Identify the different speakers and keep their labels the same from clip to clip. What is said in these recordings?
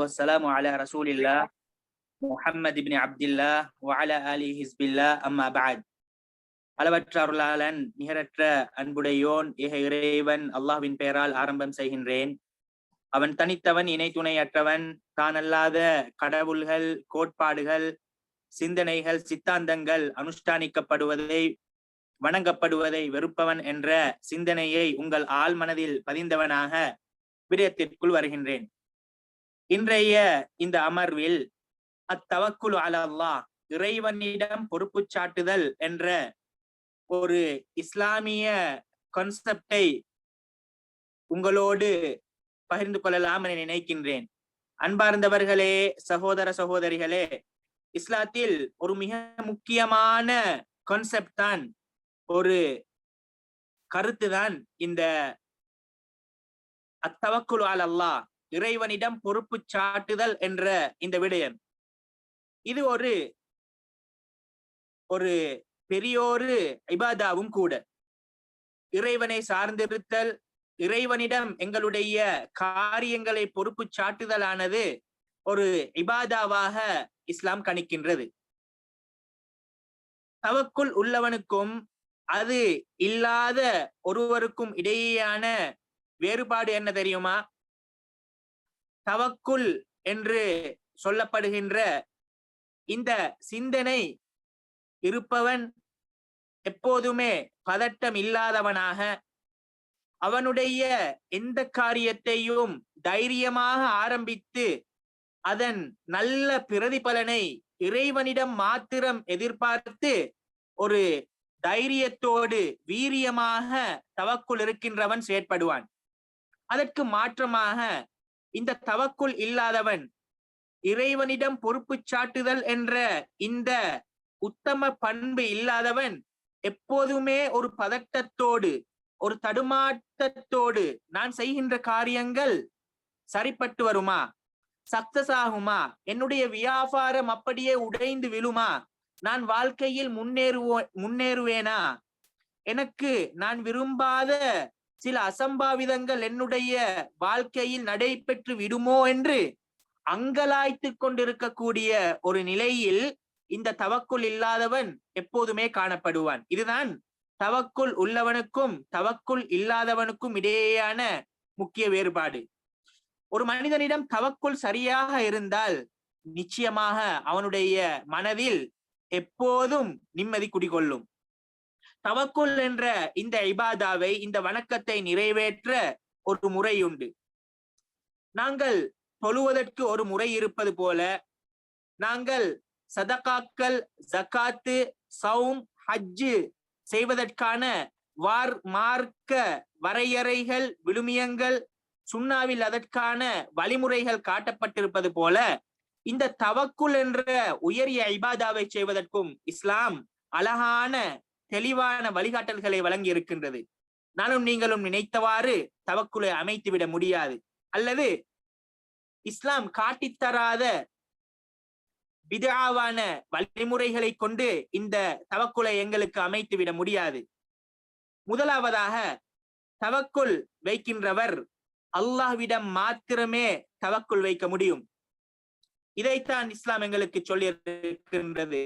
Speaker 1: வசலாம் அலா ரசூலில்லா முஹம்மது இப்னி அப்துல்லா வஅலா அலி ஹிஸ்பில்லா அம்மா பாத் அளவற்ற அருளாளன் நிகரற்ற அன்புடையோன் ஏக இறைவன் அல்லாஹ்வின் பெயரால் ஆரம்பம் செய்கின்றேன். அவன் தனித்தவன் இணை துணையற்றவன் தானல்லாத கடவுள்கள் கோட்பாடுகள் சிந்தனைகள் சித்தாந்தங்கள் அனுஷ்டானிக்கப்படுவதை வணங்கப்படுவதை வெறுப்பவன் என்ற சிந்தனையை உங்கள் ஆழ்மனதில் பதிந்தவனாக விடயத்திற்குள் வருகின்றேன். இன்றைய இந்த அமர்வில் அத்தவக்குல் அலல்லா இறைவனிடம் பொறுப்பு சாட்டுதல் என்ற ஒரு இஸ்லாமிய கான்செப்டை உங்களோடு பகிர்ந்து கொள்ளலாம் என நினைக்கின்றேன். அன்பார்ந்தவர்களே சகோதர சகோதரிகளே இஸ்லாத்தில் ஒரு மிக முக்கியமான கான்செப்ட் தான் ஒரு கருத்து தான் இந்த அத்தவக்குல் அலல்லா இறைவனிடம் பொறுப்பு சாட்டுதல் என்ற இந்த விடயம். இது ஒரு ஒரு பெரியோரு இபாதாவும் கூட. இறைவனை சார்ந்திருத்தல் இறைவனிடம் எங்களுடைய காரியங்களை பொறுப்பு சாட்டுதலானது ஒரு இபாதாவாக இஸ்லாம் கணிக்கின்றது. தவக்குள் உள்ளவனுக்கும் அது இல்லாத ஒருவருக்கும் இடையேயான வேறுபாடு என்ன தெரியுமா? தவக்குள் என்று சொல்லப்படுகின்ற இந்த சிந்தனை இருப்பவன் எப்போதுமே பதட்டம் இல்லாதவனாக அவனுடைய எந்த காரியத்தையும் தைரியமாக ஆரம்பித்து அதன் நல்ல பிரதிபலனை இறைவனிடம் மாத்திரம் எதிர்பார்த்து ஒரு தைரியத்தோடு வீரியமாக தவக்குள் இருக்கின்றவன் செயற்படுவான். அதற்கு மாற்றமாக இந்த தவக்குள் இல்லாதவன் இறைவனிடம் பொறுப்பு சாட்டுதல் என்ற இந்த உத்தம பண்பு இல்லாதவன் எப்போதுமே ஒரு பதட்டத்தோடு ஒரு தடுமாற்றத்தோடு நான் செய்கின்ற காரியங்கள் சரிப்பட்டு வருமா? சக்சஸ் ஆகுமா? என்னுடைய வியாபாரம் அப்படியே உடைந்து விழுமா? நான் வாழ்க்கையில் முன்னேறுவோ முன்னேறுவேனா? எனக்கு நான் விரும்பாத சில அசம்பாவிதங்கள் என்னுடைய வாழ்க்கையில் நடைபெற்று விடுமோ என்று அங்கலாய்த்து கொண்டிருக்கக்கூடிய ஒரு நிலையில் இந்த தவக்குள் இல்லாதவன் எப்போதுமே காணப்படுவான். இதுதான் தவக்குள் உள்ளவனுக்கும் தவக்குள் இல்லாதவனுக்கும் இடையேயான முக்கிய வேறுபாடு. ஒரு மனிதனிடம் தவக்குள் சரியாக இருந்தால் நிச்சயமாக அவனுடைய மனதில் எப்போதும் நிம்மதி குடிகொள்ளும். தவக்குள் என்ற இந்த இபாதாவை இந்த வணக்கத்தை நிறைவேற்ற ஒரு முறை உண்டு நாங்கள் தொழுவதற்கு ஒரு முறை இருப்பது போல நாங்கள் சதகாக்கள் ஜக்காத்து சவும் ஹஜ்ஜு செய்வதற்கான வார் மார்க்க வரையறைகள் விழுமியங்கள் சுண்ணாவில் அதற்கான வழிமுறைகள் காட்டப்பட்டிருப்பது போல இந்த தவக்குள் என்ற உயரிய ஐபாதாவை செய்வதற்கும் இஸ்லாம் அழகான தெளிவான வழிகாட்டல்களை வழங்கி இருக்கின்றது நானும் நீங்களும் நினைத்தவாறு தவக்குலை அமைத்து விட முடியாது. அல்லது இஸ்லாம் காட்டித்தராத விதாவான வழிமுறைகளை கொண்டு இந்த தவக்குலை எங்களுக்கு அமைத்து விட முடியாது. முதலாவதாக தவக்குள் வைக்கின்றவர் அல்லாஹ்விடம் மாத்திரமே தவக்குள் வைக்க முடியும். இதைத்தான் இஸ்லாம் எங்களுக்கு சொல்லி இருக்கின்றது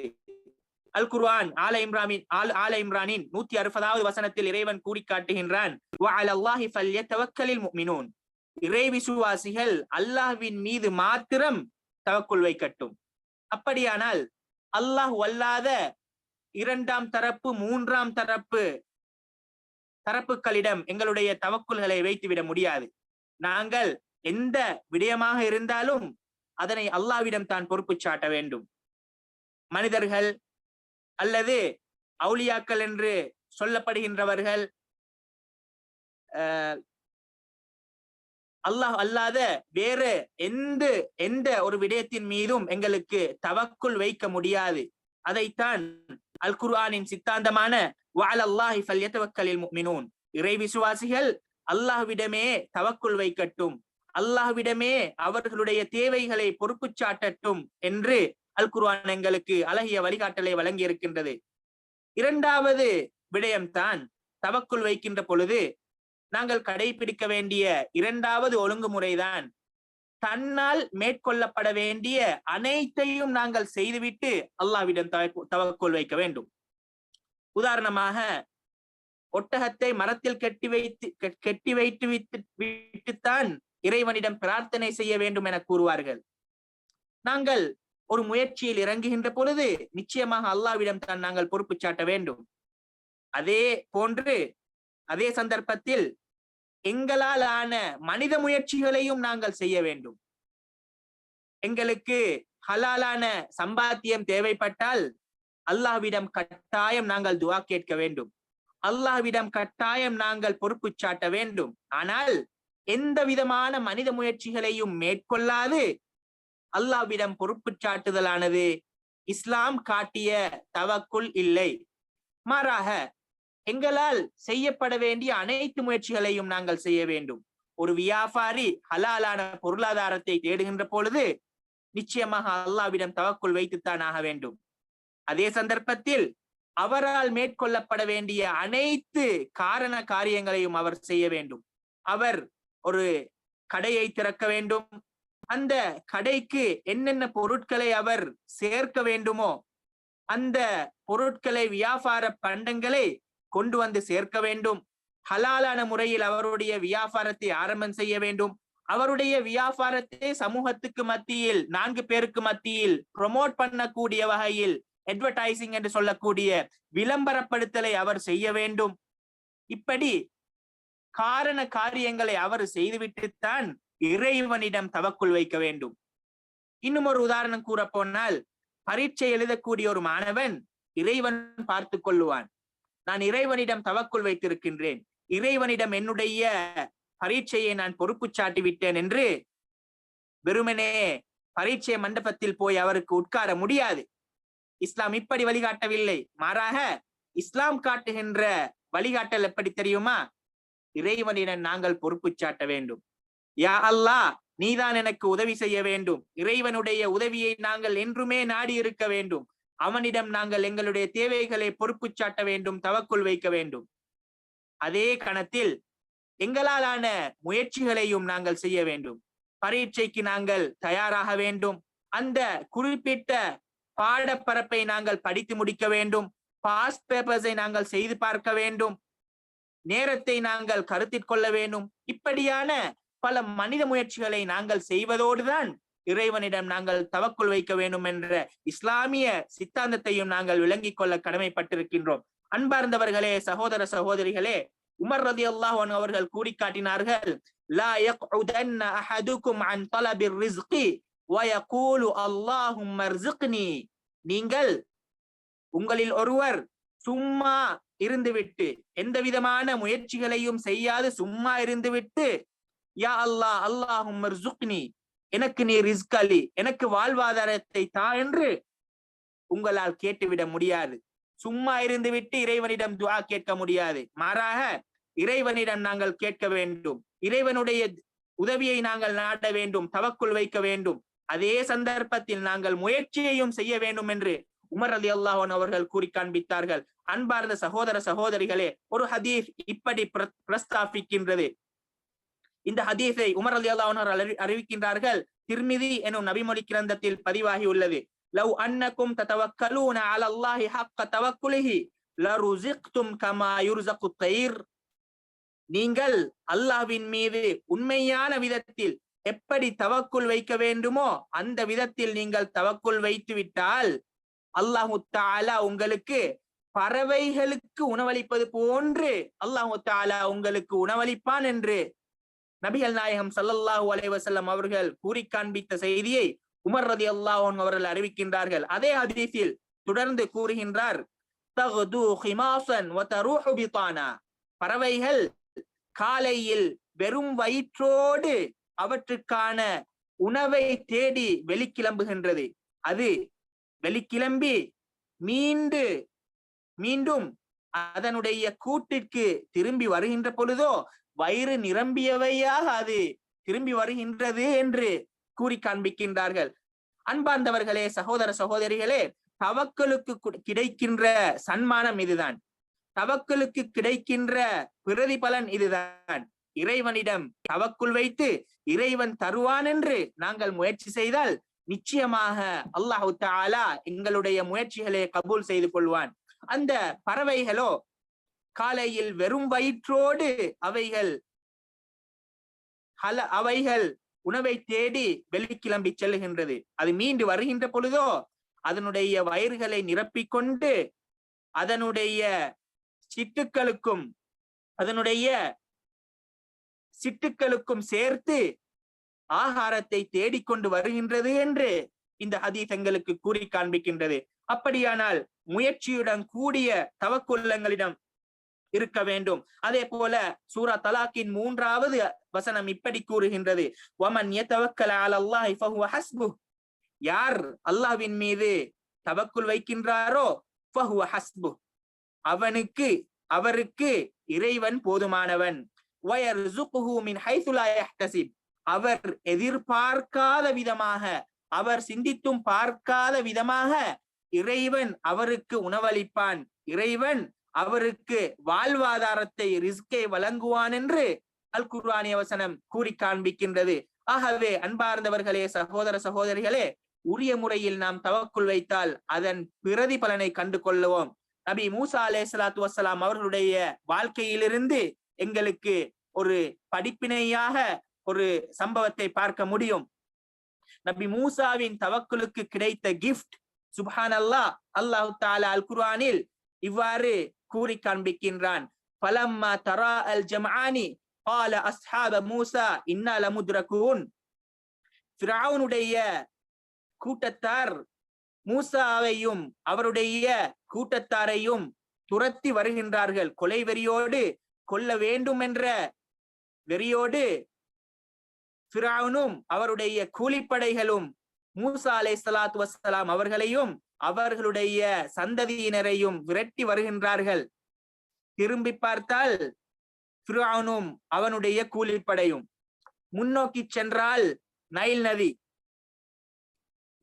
Speaker 1: அல் குர்ஆன் ஆல இம்ரானின் ஆல் ஆல இம்ரானின் நூத்தி அறுபதாவது வசனத்தில் இறைவன் கூறி காட்டுகின்றான் இறை விசுவாசிகள் அல்லாஹ்வின் மீது மாத்திரம் தவக்குள் வைக்கட்டும். அப்படியானால் அல்லாஹ் வல்லாத இரண்டாம் தரப்பு மூன்றாம் தரப்பு தரப்புகளிடம் எங்களுடைய தவக்குள்களை வைத்துவிட முடியாது. நாங்கள் எந்த விடயமாக இருந்தாலும் அதனை அல்லாவிடம் தான் பொறுப்பு சாட்ட வேண்டும். மனிதர்கள் அல்லது அவுளியாக்கள் என்று சொல்லப்படுகின்றவர்கள் அல்லாஹ் அல்லாத வேறு எந்த எந்த ஒரு விடயத்தின் மீதும் எங்களுக்கு தவக்குள் வைக்க முடியாது. அதைத்தான் அல் குர்ஆனின் சித்தாந்தமான வால் ஃபல்யத்தவக்கலில் இறை விசுவாசிகள் அல்லாஹ்விடமே தவக்குள் வைக்கட்டும். அல்லாஹ்விடமே அவர்களுடைய தேவைகளை பொறுப்பு சாட்டட்டும் என்று அல் குர்ஆன் எங்களுக்கு அழகிய வழிகாட்டலை வழங்கி இருக்கின்றது இரண்டாவது விடயம்தான் தவக்குள் வைக்கின்ற பொழுது நாங்கள் கடைபிடிக்க வேண்டிய இரண்டாவது ஒழுங்குமுறைதான் தன்னால் மேற்கொள்ளப்பட வேண்டிய அனைத்தையும் நாங்கள் செய்துவிட்டு அல்லாவிடம் தவக்கு- தவக்குள் வைக்க வேண்டும். உதாரணமாக ஒட்டகத்தை மரத்தில் கட்டி வைத்து கெ- கெட்டி வைத்து விட்டு விட்டுத்தான் இறைவனிடம் பிரார்த்தனை செய்ய வேண்டும் என கூறுவார்கள். நாங்கள் ஒரு முயற்சியில் இறங்குகின்ற பொழுது நிச்சயமாக அல்லாவிடம் தான் நாங்கள் பொறுப்பு சாட்ட வேண்டும். அதே போன்று அதே சந்தர்ப்பத்தில் எங்களால் ஆன மனித முயற்சிகளையும் நாங்கள் செய்ய வேண்டும். எங்களுக்கு ஹலாலான சம்பாத்தியம் தேவைப்பட்டால் அல்லாஹ்விடம் கட்டாயம் நாங்கள் துவா கேட்க வேண்டும். அல்லாஹ்விடம் கட்டாயம் நாங்கள் பொறுப்பு சாட்ட வேண்டும். ஆனால் எந்த விதமான மனித முயற்சிகளையும் மேற்கொள்ளாது அல்லாஹ்விடம் பொறுப்பு சாட்டுதலானது இஸ்லாம் காட்டிய தவக்குள் இல்லை. மாறாக எங்களால் செய்யப்பட வேண்டிய அனைத்து முயற்சிகளையும் நாங்கள் செய்ய வேண்டும். ஒரு வியாபாரி ஹலாலான பொருளாதாரத்தை தேடுகின்ற பொழுது நிச்சயமாக அல்லாவிடம் தவக்குள் வைத்துத்தான் ஆக வேண்டும். அதே சந்தர்ப்பத்தில் அவரால் மேற்கொள்ளப்பட வேண்டிய அனைத்து காரண காரியங்களையும் அவர் செய்ய வேண்டும். அவர் ஒரு கடையை திறக்க வேண்டும். அந்த கடைக்கு என்னென்ன பொருட்களை அவர் சேர்க்க வேண்டுமோ அந்த பொருட்களை வியாபார பண்டங்களை கொண்டு வந்து சேர்க்க வேண்டும். ஹலாலான முறையில் அவருடைய வியாபாரத்தை ஆரம்பம் செய்ய வேண்டும். அவருடைய வியாபாரத்தை சமூகத்துக்கு மத்தியில் நான்கு பேருக்கு மத்தியில் ப்ரொமோட் பண்ணக்கூடிய வகையில் அட்வர்டைசிங் என்று சொல்லக்கூடிய விளம்பரப்படுத்தலை அவர் செய்ய வேண்டும். இப்படி காரண காரியங்களை அவர் செய்துவிட்டுத்தான் இறைவனிடம் தவக்குள் வைக்க வேண்டும். இன்னும் ஒரு உதாரணம் கூற போனால் பரீட்சை எழுதக்கூடிய ஒரு மாணவன் இறைவன் பார்த்து கொள்ளுவான். நான் இறைவனிடம் தவக்குள் வைத்திருக்கின்றேன். இறைவனிடம் என்னுடைய பரீட்சையை நான் பொறுப்பு சாட்டி விட்டேன் என்று வெறுமனே பரீட்சை மண்டபத்தில் போய் அவருக்கு உட்கார முடியாது. இஸ்லாம் இப்படி வழிகாட்டவில்லை. மாறாக இஸ்லாம் காட்டுகின்ற வழிகாட்டல் எப்படி தெரியுமா? இறைவனிடம் நாங்கள் பொறுப்பு சாட்ட வேண்டும். யா அல்லாஹ் நீதான் எனக்கு உதவி செய்ய வேண்டும். இறைவனுடைய உதவியை நாங்கள் என்றுமே நாடி இருக்க வேண்டும். அவனிடம் நாங்கள் எங்களுடைய தேவைகளை பொறுப்பு சாட்ட வேண்டும் தவக்குள் வைக்க வேண்டும். அதே கணத்தில் எங்களாலான முயற்சிகளையும் நாங்கள் செய்ய வேண்டும். பரீட்சைக்கு நாங்கள் தயாராக வேண்டும். அந்த குறிப்பிட்ட பாடப்பரப்பை நாங்கள் படித்து முடிக்க வேண்டும். பாஸ் பேப்பர்ஸை நாங்கள் செய்து பார்க்க வேண்டும். நேரத்தை நாங்கள் கருத்தில் கொள்ள வேண்டும். இப்படியான பல மனித முயற்சிகளை நாங்கள் செய்வதோடுதான் இறைவனிடம் நாங்கள் தவக்குள் வைக்க வேண்டும் என்ற இஸ்லாமிய சித்தாந்தத்தையும் நாங்கள் விளங்கிக் கொள்ள கடமைப்பட்டிருக்கின்றோம். அன்பார்ந்தவர்களே சகோதர சகோதரிகளே உமர் ரதி அல்லாஹ் அவர்கள் கூறி காட்டினார்கள் லா யக்உதன்ன அஹதுக்கும் அன் தலபிர் ரிஸ்கி வயகூலு நீங்கள் உங்களில் ஒருவர் சும்மா இருந்துவிட்டு எந்த விதமான முயற்சிகளையும் செய்யாது சும்மா இருந்துவிட்டு யா அல்லா அல்லாஹும் எனக்கு நீ ரிஸ்க் அலி. எனக்கு வாழ்வாதாரத்தை தா என்று உங்களால் கேட்டுவிட முடியாது. சும்மா இருந்துவிட்டு இறைவனிடம் துவா கேட்க முடியாது. மாறாக இறைவனிடம் நாங்கள் கேட்க வேண்டும். இறைவனுடைய உதவியை நாங்கள் நாட வேண்டும் தவக்குள் வைக்க வேண்டும். அதே சந்தர்ப்பத்தில் நாங்கள் முயற்சியையும் செய்ய வேண்டும் என்று உமர் அலி அல்லாஹன் அவர்கள் கூறி காண்பித்தார்கள் அன்பார்ந்த சகோதர சகோதரிகளே ஒரு ஹதீஸ் இப்படி பிரஸ்தாபிக்கின்றது. இந்த ஹதீஸை உமர் அலி அல்லாஹர் அறிவிக்கின்றார்கள். திருமிதி எனும் நபிமொழி கிரந்தத்தில் பதிவாகி உள்ளது. லவ் அன்னக்கும் தத்தவக்கலூன அல அல்லாஹி ஹக்க தவக்குலிஹி. லருசிக்தும் கமா யுர்சகு தயிர் நீங்கள் அல்லாஹ்வின் மீது உண்மையான விதத்தில் எப்படி தவக்குள் வைக்க வேண்டுமோ அந்த விதத்தில் நீங்கள் தவக்குள் வைத்து விட்டால் அல்லாஹு தாலா உங்களுக்கு பறவைகளுக்கு உணவளிப்பது போன்று அல்லாஹு தாலா உங்களுக்கு உணவளிப்பான் என்று நபிகள் நாயகம் சல்லல்லாஹு அலைவசல்லம் அவர்கள் கூறி காண்பித்த செய்தியை உமர் ரதி அல்லாஹ் அவர்கள் அறிவிக்கின்றார்கள். அதே ஹதீஸில் தொடர்ந்து கூறுகின்றார் பறவைகள் காலையில் வெறும் வயிற்றோடு அவற்றுக்கான உணவை தேடி வெளிக்கிளம்புகின்றது. அது வெளிக்கிளம்பி மீண்டு மீண்டும் அதனுடைய கூட்டிற்கு திரும்பி வருகின்ற பொழுதோ வயிறு நிரம்பியவையாக அது திரும்பி வருகின்றது என்று கூறி காண்பிக்கின்றார்கள். அன்பார்ந்தவர்களே சகோதர சகோதரிகளே தவக்களுக்கு கிடைக்கின்ற சன்மானம் இதுதான். தவக்களுக்கு கிடைக்கின்ற பிரதிபலன் இதுதான். இறைவனிடம் தவக்குள் வைத்து இறைவன் தருவான் என்று நாங்கள் முயற்சி செய்தால் நிச்சயமாக அல்லாஹு தாலா எங்களுடைய முயற்சிகளை கபூல் செய்து கொள்வான். அந்த பறவைகளோ காலையில் வெறும் வயிற்றோடு அவைகள் ஹல அவைகள் உணவை தேடி வெளிக்கிளம்பி செல்லுகின்றது. அது மீண்டு வருகின்ற பொழுதோ அதனுடைய வயிறுகளை நிரப்பிக்கொண்டு அதனுடைய சிட்டுக்களுக்கும் அதனுடைய சிட்டுக்களுக்கும் சேர்த்து ஆகாரத்தை தேடிக்கொண்டு வருகின்றது என்று இந்த ஹதீஸ் எங்களுக்கு கூறி காண்பிக்கின்றது. அப்படியானால் முயற்சியுடன் கூடிய தவக்குள்ளங்களிடம் இருக்க வேண்டும். அதே போல சூரா தலாக்கின் மூன்றாவது வசனம் இப்படி கூறுகின்றது. ஒமன் யார் அல்லாஹ்வின் மீது தவக்குள் வைக்கின்றாரோ ஹஸ்பு அவனுக்கு அவருக்கு இறைவன் போதுமானவன். அவர் எதிர்பார்க்காத விதமாக அவர் சிந்தித்தும் பார்க்காத விதமாக இறைவன் அவருக்கு உணவளிப்பான். இறைவன் அவருக்கு வாழ்வாதாரத்தை ரிஸ்கை வழங்குவான் என்று அல் குர்வானிய வசனம் கூறி காண்பிக்கின்றது. ஆகவே அன்பார்ந்தவர்களே சகோதர சகோதரிகளே உரிய முறையில் நாம் தவக்குள் வைத்தால் அதன் பிரதிபலனை கண்டு கொள்ளுவோம். நபி மூசா அலே சலாத்து வசலாம் அவர்களுடைய வாழ்க்கையிலிருந்து எங்களுக்கு ஒரு படிப்பினையாக ஒரு சம்பவத்தை பார்க்க முடியும். நபி மூசாவின் தவக்குலுக்கு கிடைத்த கிஃப்ட் சுபான் அல்லா அல்லாஹு தாலா அல் குர்ஆனில் இவ்வாறு கூறி காண்பிக்கின்றான். பலம்மா தரா அல் ஜமானி பால அஸ்ஹாப மூசா இன்னா லமுத்ரகூன் ஃபிரவுனுடைய கூட்டத்தார் மூசாவையும் அவருடைய கூட்டத்தாரையும் துரத்தி வருகின்றார்கள். கொலை வெறியோடு கொல்ல வேண்டும் என்ற வெறியோடு ஃபிராவுனும் அவருடைய கூலிப்படைகளும் மூசா அலை சலாத் வசலாம் அவர்களையும் அவர்களுடைய சந்ததியினரையும் விரட்டி வருகின்றார்கள். திரும்பி பார்த்தால் ஃபிரானும் அவனுடைய கூலிப்படையும். முன்னோக்கி சென்றால் நைல் நதி.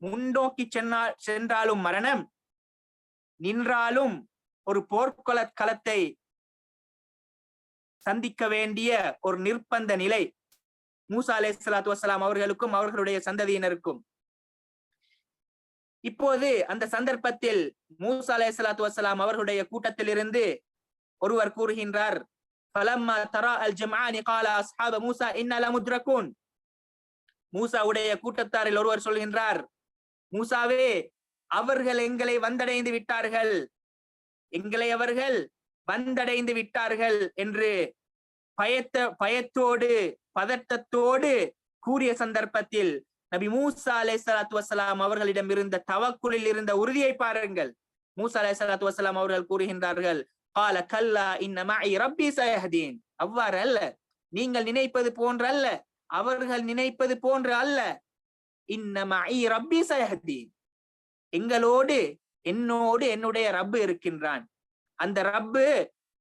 Speaker 1: முன்னோக்கி சென்றால் சென்றாலும் மரணம். நின்றாலும் ஒரு போர்க்கொல களத்தை சந்திக்க வேண்டிய ஒரு நிர்பந்த நிலை. மூசா அலே சலாத்து வசலாம் அவர்களுக்கும் அவர்களுடைய சந்ததியினருக்கும். இப்போது அந்த சந்தர்ப்பத்தில் மூசா அலே சலாத்து வசலாம் அவர்களுடைய கூட்டத்திலிருந்து ஒருவர் கூறுகின்றார் பலம்மா தரா அல் ஜமானி கால அஸ்ஹாப மூசா இன்னல முத்ரகூன். மூசாவுடைய கூட்டத்தாரில் ஒருவர் சொல்கின்றார் மூசாவே அவர்கள் எங்களை வந்தடைந்து விட்டார்கள். எங்களை அவர்கள் வந்தடைந்து விட்டார்கள் என்று பயத்த பயத்தோடு பதட்டத்தோடு கூறிய சந்தர்ப்பத்தில் நபி மூசா அலை சலாத்து வசலாம் அவர்களிடம் இருந்த தவக்குளில் இருந்த உறுதியை பாருங்கள். மூசா அலை சலாத்து வசலாம் அவர்கள் கூறுகின்றார்கள் கால கல்லா இன்னமா ரப்பி சயஹதீன். அவ்வாறு அல்ல. நீங்கள் நினைப்பது போன்ற அல்ல. அவர்கள் நினைப்பது போன்று அல்ல. இன்னமா ரப்பி சயஹதீன். எங்களோடு என்னோடு என்னுடைய ரப்பு இருக்கின்றான். அந்த ரப்பு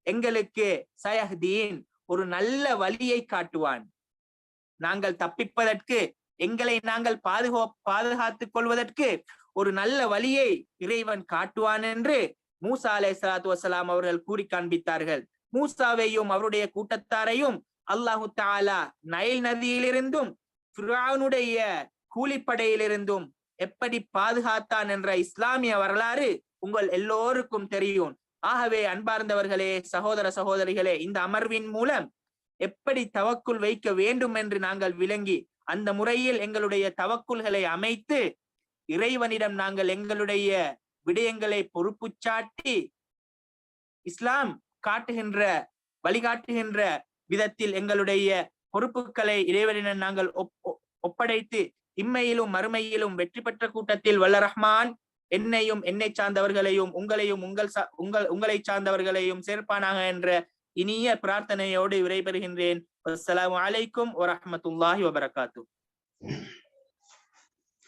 Speaker 1: எங்களுக்கு சயஹ்தீன் ஒரு நல்ல வழியை காட்டுவான். நாங்கள் தப்பிப்பதற்கு எங்களை நாங்கள் பாதுகா பாதுகாத்துக் கொள்வதற்கு ஒரு நல்ல வழியை இறைவன் காட்டுவான் என்று மூசா அலை சலாத்து வசலாம் அவர்கள் கூறி காண்பித்தார்கள். மூசாவையும் அவருடைய கூட்டத்தாரையும் அல்லாஹு தாலா நைல் நதியிலிருந்தும் ஃபிரானுடைய கூலிப்படையிலிருந்தும் எப்படி பாதுகாத்தான் என்ற இஸ்லாமிய வரலாறு உங்கள் எல்லோருக்கும் தெரியும். ஆகவே அன்பார்ந்தவர்களே சகோதர சகோதரிகளே இந்த அமர்வின் மூலம் எப்படி தவக்குள் வைக்க வேண்டும் என்று நாங்கள் விளங்கி அந்த முறையில் எங்களுடைய தவக்குள்களை அமைத்து இறைவனிடம் நாங்கள் எங்களுடைய விடயங்களை பொறுப்பு சாட்டி இஸ்லாம் காட்டுகின்ற வழிகாட்டுகின்ற விதத்தில் எங்களுடைய பொறுப்புகளை இறைவனிடம் நாங்கள் ஒப்படைத்து இம்மையிலும் மறுமையிலும் வெற்றி பெற்ற கூட்டத்தில் வல்ல ரஹ்மான் என்னையும் என்னை சார்ந்தவர்களையும் உங்களையும் உங்கள் உங்கள் உங்களை சார்ந்தவர்களையும் சேர்ப்பானாக என்ற இனிய பிரார்த்தனையோடு விடைபெறுகின்றேன். அஸ்லாம் வலைக்கும் வரமத்துல்லாஹி வபரகாத்து